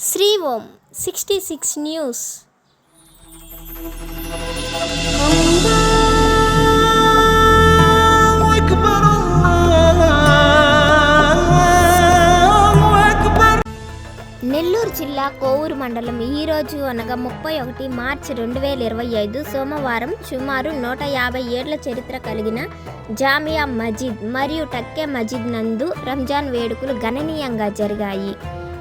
Sri Om sixty six news. Nellore జిల్లా కోవూరు మండలం ఈ రోజు అనగా ముప్పై ఒకటి మార్చి రెండు వేల ఇరవై ఐదు సోమవారం సుమారు నూట యాభై ఏళ్ళ చరిత్ర కలిగిన జామియా మజీద్ మరియు టక్కే మజీద్ నందు రంజాన్ వేడుకలు గణనీయంగా జరిగాయి.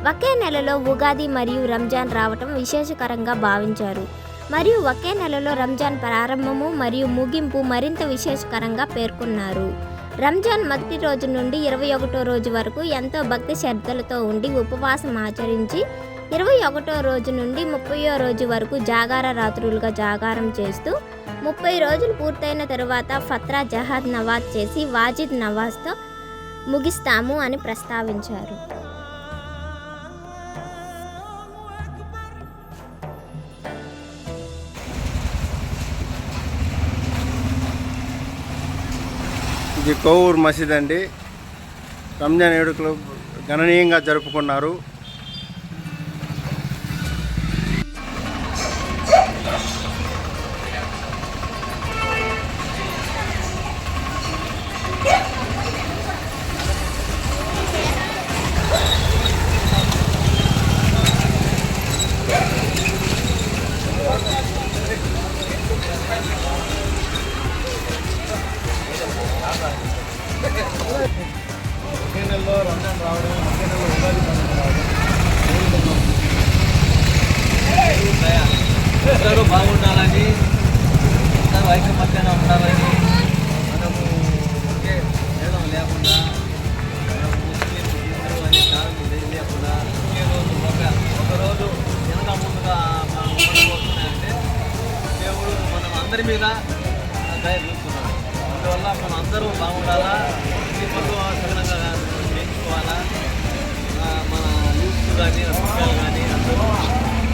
ఒకే నెలలో ఉగాది మరియు రంజాన్ రావటం విశేషకరంగా భావించారు. మరియు ఒకే నెలలో రంజాన్ ప్రారంభము మరియు ముగింపు మరింత విశేషకరంగా పేర్కొన్నారు. రంజాన్ మొదటి రోజు నుండి ఇరవై ఒకటో రోజు వరకు ఎంతో భక్తి శ్రద్ధలతో ఉండి ఉపవాసం ఆచరించి ఇరవై ఒకటో రోజు నుండి ముప్పయో రోజు వరకు జాగార రాత్రులుగా జాగారం చేస్తూ ముప్పై రోజులు పూర్తయిన తరువాత ఫత్రా జహాద్ నవాజ్ చేసి వాజిద్ నవాజ్తో ముగిస్తాము అని ప్రస్తావించారు. ఇది కోవూరు మసీద్ అండి. రంజాన్ వేడుకలు గణనీయంగా జరుపుకున్నారు. అందరూ ఐకమత్యంగా ఉండాలని మనము ఒకే భేదం లేకుండా మనము ముస్లిం హిందూ అనే కారణం లేకుండా ఒకే రోజు ఒక ఒక రోజు ఎంత ముందుగా మనం ఉండబోతున్నాయంటే దేవుడు మనం అందరి మీద దయ చూస్తున్నాడు అందువల్ల మనం అందరూ బాగుండాలా? ఈ పనులు సగనంగా నేర్చుకోవాలా మన యూత్ కానీ పిల్లలు కానీ అందరూ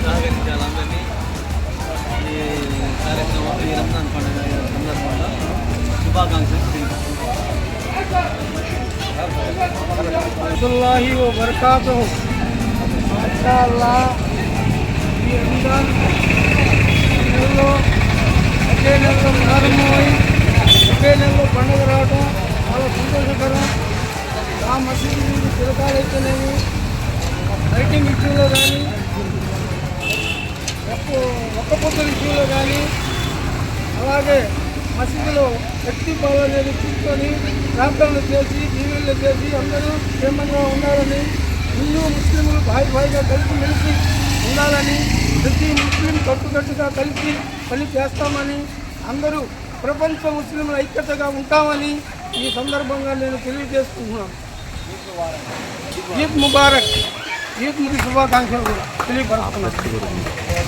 సహకరించాలి అందరినీ? ఈ కార్యక్రమం ఈ రంజాన్ పండుగ సందర్భంగా శుభాకాంక్షలు అబ్దుల్లాహి వ బర్కాతు ఈ రంజాన్ నెలలో ఒకే నెలలో ప్రారంభమై ఒకే నెలలో పండుగ రావడం చాలా సంతోషకరం. ఆ మసీదు నుండి తిరగాలు అయితేనేమి లైటింగ్ ఇచ్చిందో కానీ ఒక్క ఒక్క పొద్దుల కానీ అలాగే మసీదులో వ్యక్తి బాధ చూసుకొని ప్రార్థనలు చేసి దీవెనలు చేసి అందరూ క్షేమంగా ఉండాలని హిందూ ముస్లింలు భాయి భాయిగా కలిసి మెలిసి ఉండాలని ప్రతి ముస్లిం కట్టుకట్టుగా కలిసి పని చేస్తామని అందరూ ప్రపంచ ముస్లింలు ఐక్యతగా ఉంటామని ఈ సందర్భంగా నేను తెలియజేస్తున్నాను ఈద్ ముబారక్ ఈద్ ముడి శుభాకాంక్షలు కూడా తెలియపరుస్తున్నాను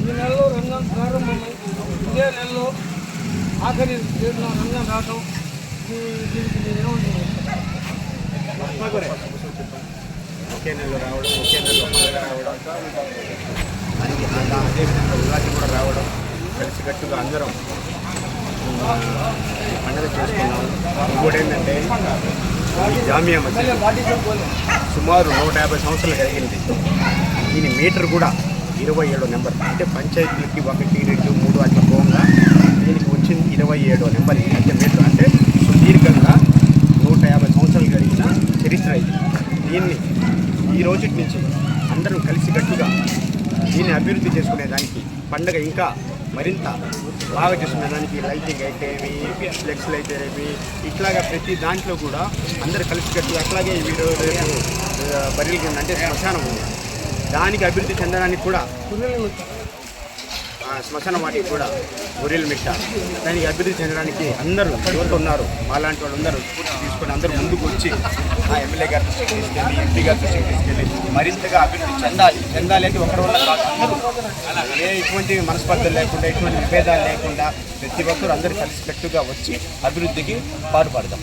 ఈ నెలలో రంగం ప్రారంభమై ఇదే నెలలో ఆఖరి తేదీన రంజాన్ రావటం దీనికి నేను ఒకే నెలలో రావడం ఒకే నెలలో పండుగ రావడం దానికి అలా ఉగాది కూడా రావడం కలిసికట్టుగా అందరం పండుగ చేసుకున్నాం. ఇంకోటి ఏంటంటే ఈ జామియా మసీద్ సుమారు నూట యాభై సంవత్సరాలు కలిగింది దీని మీటర్ కూడా ఇరవై ఏడో నెంబర్. అంటే పంచాయతీలకి ఒకటి రెండు మూడు అట్లా పోగా దీనికి వచ్చింది ఇరవై ఏడో నెంబర్. అంటే మీటర్ అంటే సుదీర్ఘంగా నూట యాభై సంవత్సరాలు కలిగిన చరిత్ర ఇది. దీన్ని ఈ రోజు నుంచి అందరం కలిసికట్టుగా దీన్ని అభివృద్ధి చేసుకునేదానికి పండగ ఇంకా మరింత బాగా చేసుకునేదానికి లైటింగ్ అయితేవి ఫ్లెక్స్లు అయితేవి ఇట్లాగా ప్రతి దాంట్లో కూడా అందరు కలిసికట్టుగా అట్లాగే వీడు రేపు ఆ, బరిలు కింద అంటే శ్మశానం. ఉంది దానికి అభివృద్ధి చెందడానికి కూడా శ్మశాన వాటికి కూడా గొర్రెలు మిట్ట. దానికి అభివృద్ధి చెందడానికి అందరూ యువత ఉన్నారు? మాలాంటి వాళ్ళు అందరూ స్ఫూర్తి తీసుకొని అందరూ ముందుకు వచ్చి ఆ ఎమ్మెల్యే గారి దృష్టికి తీసుకెళ్ళి ఎంపీ గారి దృష్టికి తీసుకెళ్ళి మరింతగా అభివృద్ధి చెందాలి. చెందాలి అంటే ఒకరి వల్ల కాదు అందరూ. ఏ ఎటువంటి మనస్పర్ధలు లేకుండా ఎటువంటి విభేదాలు లేకుండా ప్రతి ఒక్కరు అందరూ కలిసికట్టుగా వచ్చి అభివృద్ధికి పాటుపడదాం.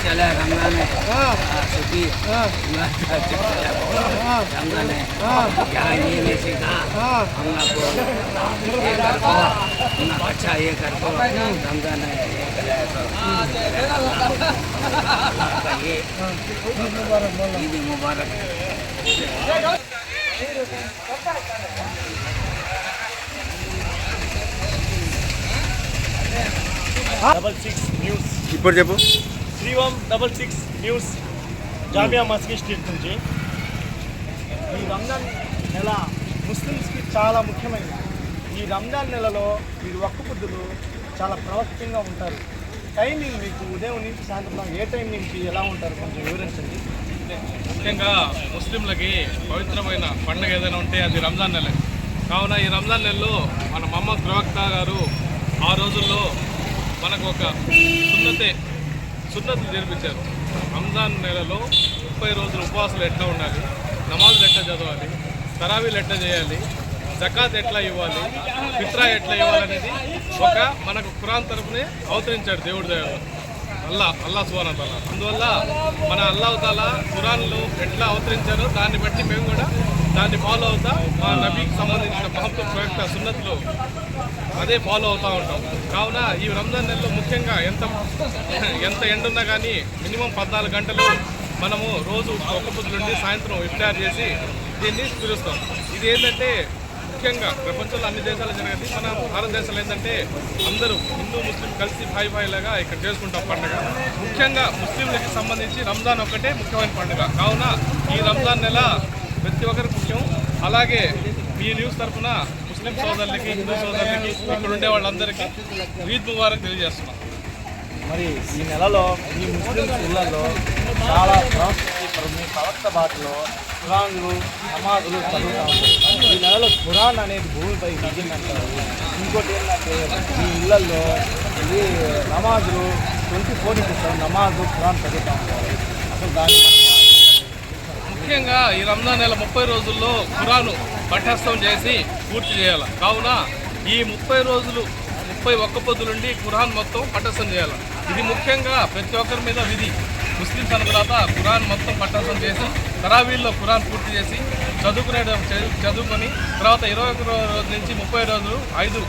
चला रमजान है हाँ सुखी हाँ अच्छा चला हाँ रमजान है हाँ क्या ये नहीं सीखा हाँ हम लोग को ये कर को ना अच्छा ये कर को रमजान है ये करे तो आपका ये ईद मुबारक డబల్ సిక్స్ న్యూస్ ఇప్పుడు చెప్పు three one double six news Jamia Maski street నుంచి. ఈ రంజాన్ నెల ముస్లిమ్స్కి చాలా ముఖ్యమైనది. ఈ రంజాన్ నెలలో మీరు ఒక్కబుద్ధులు చాలా ప్రవక్తంగా ఉంటారు. టైమింగ్ మీకు ఉదయం నుంచి సాయంత్రం ఏ టైం నుంచి ఎలా ఉంటారు కొంచెం వివరించండి. ముఖ్యంగా ముస్లింలకి పవిత్రమైన పండుగ ఏదైనా ఉంటే అది రంజాన్ నెల. కావున ఈ రంజాన్ నెలలో మన మమ్మ ప్రవక్త గారు ఆ రోజుల్లో మనకు ఒక సున్నతే సున్నతులు జరిపించారు. రంజాన్ నెలలో ముప్పై రోజులు ఉపవాసాలు ఎట్లా ఉండాలి? నమాజులు ఎట్లా చదవాలి? తరావీలు ఎట్లా చేయాలి? జకాత్ ఎట్లా ఇవ్వాలి? ఫిత్రా ఎట్లా ఇవ్వాలనేది ఒక మనకు ఖురాన్ తరఫునే అవతరించాడు దేవుడి దేవుడు అల్లా అల్లా సుబాన్ అందువల్ల మన అల్లాహ్ ఖురాన్లు ఎట్లా అవతరించారో దాన్ని బట్టి మేము కూడా దాన్ని ఫాలో అవుతా. మా నబీకి సంబంధించిన మహత్వ ప్రవక్త సున్నతిలో అదే ఫాలో అవుతూ ఉంటాం. కావున ఈ రంజాన్ నెలలో ముఖ్యంగా ఎంత ఎంత ఎండున్నా కానీ మినిమం పద్నాలుగు గంటలు మనము రోజు ఒక్క పొద్దులుండి సాయంత్రం ఇఫ్తార్ చేసి దీన్ని పిలుస్తాం. ఇది ఏంటంటే ముఖ్యంగా ప్రపంచంలో అన్ని దేశాలు జరగదు మన భారతదేశంలో ఏంటంటే అందరూ హిందూ ముస్లిం కలిసి భాయి భాయిలాగా ఇక్కడ చేసుకుంటాం పండుగ. ముఖ్యంగా ముస్లింలకి సంబంధించి రంజాన్ ఒక్కటే ముఖ్యమైన పండుగ. కావున ఈ రంజాన్ నెల ప్రతి ఒక్కరికి ముఖ్యం. అలాగే మీ న్యూస్ తరఫున ముస్లిం సోదరులకి హిందూ సోదరులకి ఇక్కడ ఉండే వాళ్ళందరికీ ఈద్ ముబారక్ తెలియజేస్తున్నాం. మరి ఈ నెలలో ఈ ముస్లిం ఇళ్ళలో చాలా సంస్కృతి ప్రవర్త ప్రవక్త భాషలో ఖురాన్లు నమాజులు చదువుతూ ఈ నెలలో ఖురాన్ అనేది భూమిపై దిగిందంటారు ఇంకోటి ఏంటంటే ఈ ఇళ్ళలో ఈ నమాజులు ట్వంటీ ఫోర్ ఇంటూ సెవెన్ నమాజు ఖురాన్ చదువుతూ ఉంటారు. అసలు దాని ముఖ్యంగా ఈ రంజాన్ నెల ముప్పై రోజుల్లో ఖురాను పఠస్థం చేసి పూర్తి చేయాలి. కావున ఈ ముప్పై రోజులు ముప్పై ఒక్క పొద్దులుండి ఖురాన్ మొత్తం పఠస్థం చేయాలి. ఇది ముఖ్యంగా ప్రతి ఒక్కరి మీద విధి. ముస్లిమ్స్ అన్న తర్వాత ఖురాన్ మొత్తం పఠస్థం చేసి తరావీల్లో ఖురాన్ పూర్తి చేసి చదువుకునే చదువుకొని తర్వాత ఇరవై ఒక రోజు నుంచి ముప్పై రోజులు ఐదు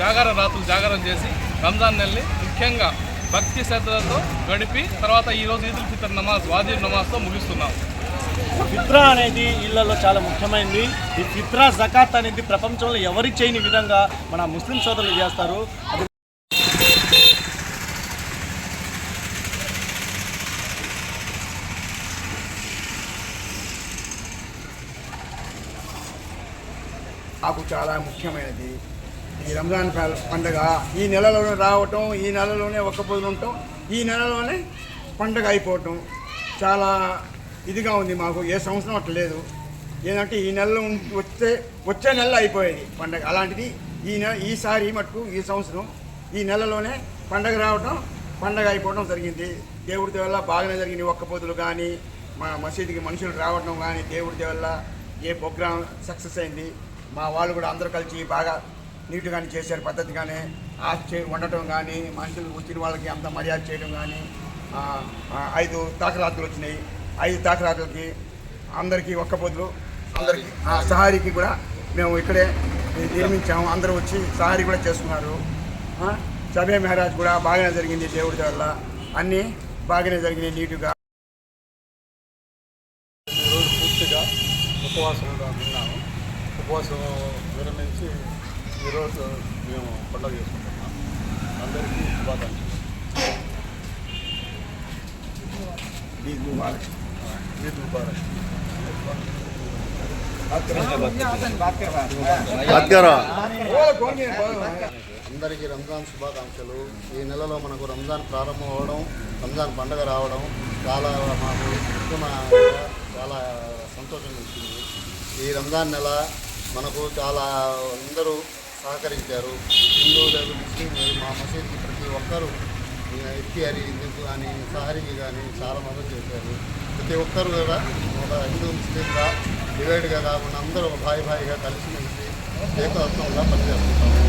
జాగారం రాత్రులు జాగారం చేసి రంజాన్ నెలని ముఖ్యంగా భక్తి శ్రద్ధలతో గడిపి తర్వాత ఈరోజు ఈదుల్ ఫితర్ నమాజ్ వాజీబ్ నమాజ్తో ముగిస్తున్నాం. ఫిత్ర అనేది ఇళ్ళలో చాలా ముఖ్యమైనది ఈ ఫిత్ర జకాత్ అనేది ప్రపంచంలో ఎవరి చేయని విధంగా మన ముస్లిం సోదరులు చేస్తారు. అది నాకు చాలా ముఖ్యమైనది. ఈ రంజాన్ ప- పండుగ ఈ నెలలోనే రావటం ఈ నెలలోనే ఒక్క పొద్దులు ఉండటం ఈ నెలలోనే పండుగ అయిపోవటం చాలా ఇదిగా ఉంది మాకు ఏ సంవత్సరం అట్లా లేదు. ఏంటంటే ఈ నెలలో వచ్చే వస్తే వచ్చే నెలలో అయిపోయేది పండగ. అలాంటిది ఈ నెల ఈసారి మటుకు ఈ సంవత్సరం ఈ నెలలోనే పండగ రావటం పండగ అయిపోవడం జరిగింది. దేవుడి వల్ల బాగానే జరిగింది ఒక్క పొద్దులు కానీ మా మసీదుకి మనుషులు రావడం కానీ దేవుడి వల్ల ఏ ప్రోగ్రామ్ సక్సెస్ అయింది. మా వాళ్ళు కూడా అందరూ కలిసి బాగా నీట్గానే చేశారు పద్ధతిగానే ఆశ ఉండటం కానీ మనుషులు వచ్చిన వాళ్ళకి అంత మర్యాద చేయడం కానీ ఐదు దాఖలాతులు వచ్చినాయి. ఐదు దాఖలాతులకి అందరికీ ఒక్క పొద్దులు అందరికీ ఆ, సహారీకి కూడా మేము ఇక్కడే నిర్మించాము. అందరూ వచ్చి సహారీ కూడా చేసుకున్నారు ఆ, సభే మహారాజ్ కూడా బాగానే జరిగింది దేవుడి వల్ల అన్నీ బాగానే జరిగినాయి నీట్గా. ఈరోజు పూర్తిగా ఉపవాసంగా ఉన్నాము. ఉపవాసం విరమించి ఈరోజు మేము పండుగ చేసుకుంటున్నాం అందరికీ శుభాకాంక్షలు ఈద్ ముబారక్. ఈద్ ముబారక్ అందరికీ రంజాన్ శుభాకాంక్షలు. ఈ నెలలో మనకు రంజాన్ ప్రారంభం అవడం రంజాన్ పండుగ రావడం చాలా మాకు ఉత్తమ చాలా సంతోషంగా ఇచ్చింది ఈ రంజాన్ నెల మనకు చాలా అందరూ సహకరించారు. హిందువులు ముస్లింలు మా మసీద్కి ప్రతి ఒక్కరూ ఇఫ్తియారీ ఇందుకు కానీ సహరీకి కానీ చాలా మద్దతు చేశారు. ప్రతి ఒక్కరు కూడా ఒక హిందూ ముస్లింగా డివైడ్గా కాకుండా అందరూ భాయి భాయిగా కలిసిమెలిసి ఏకత్వంగా పనిచేస్తుంటాము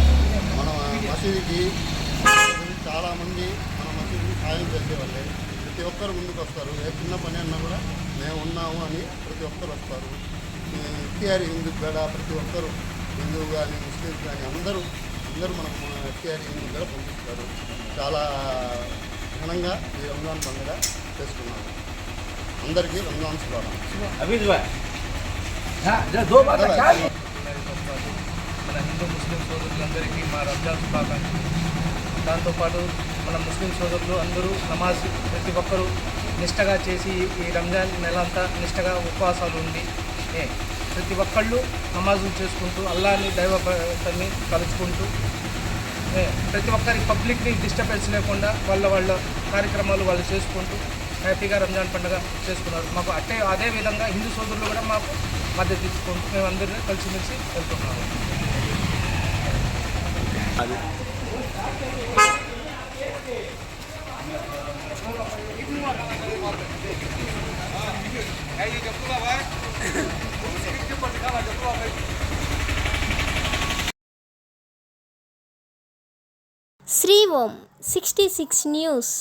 మన మసీదుకి చాలామంది మన మసీదుకి సాయం చేసేవాళ్ళే ప్రతి ఒక్కరు ముందుకు వస్తారు ఏ చిన్న పని అన్నా కూడా మేము ఉన్నాము అని ప్రతి ఒక్కరు వస్తారు. ఎఫ్టీఆర్ హిందూ కూడా ప్రతి ఒక్కరు హిందువు కానీ ముస్లిమ్స్ కానీ అందరూ అందరూ మనకు ఎఫ్టీఆర్ హిందూ కూడా పంపిస్తారు. చాలా ఘనంగా ఈ రంజాన్ పండుగ చేసుకున్నాము. అందరికీ రంజాన్ శుభాకాంక్షలు మన హిందూ ముస్లిం సోదరులందరికీ మా రంజాన్ శుభాకాంక్షలు. దాంతోపాటు మన ముస్లిం సోదరులు అందరూ నమాజ్ ప్రతి ఒక్కరూ నిష్టగా చేసి ఈ రంజాన్ నెల అంతా నిష్టగా ఉపవాసాలు ఉండి ఏ, ప్రతి ఒక్కళ్ళు నమాజులు చేసుకుంటూ అల్లాని దైవ భక్తుల్ని కలుసుకుంటూ ఏ, ప్రతి ఒక్కరికి పబ్లిక్ని డిస్టర్బెన్స్ లేకుండా వాళ్ళ వాళ్ళ కార్యక్రమాలు వాళ్ళు చేసుకుంటూ హ్యాపీగా రంజాన్ పండుగ చేసుకున్నారు. మాకు అట్టే అదే విధంగా హిందూ సోదరులు కూడా మాకు మద్దతు తీసుకుంటూ మేము అందరినీ కలిసిమెలిసి వెళ్తున్నాము. Sri Om sixty six news.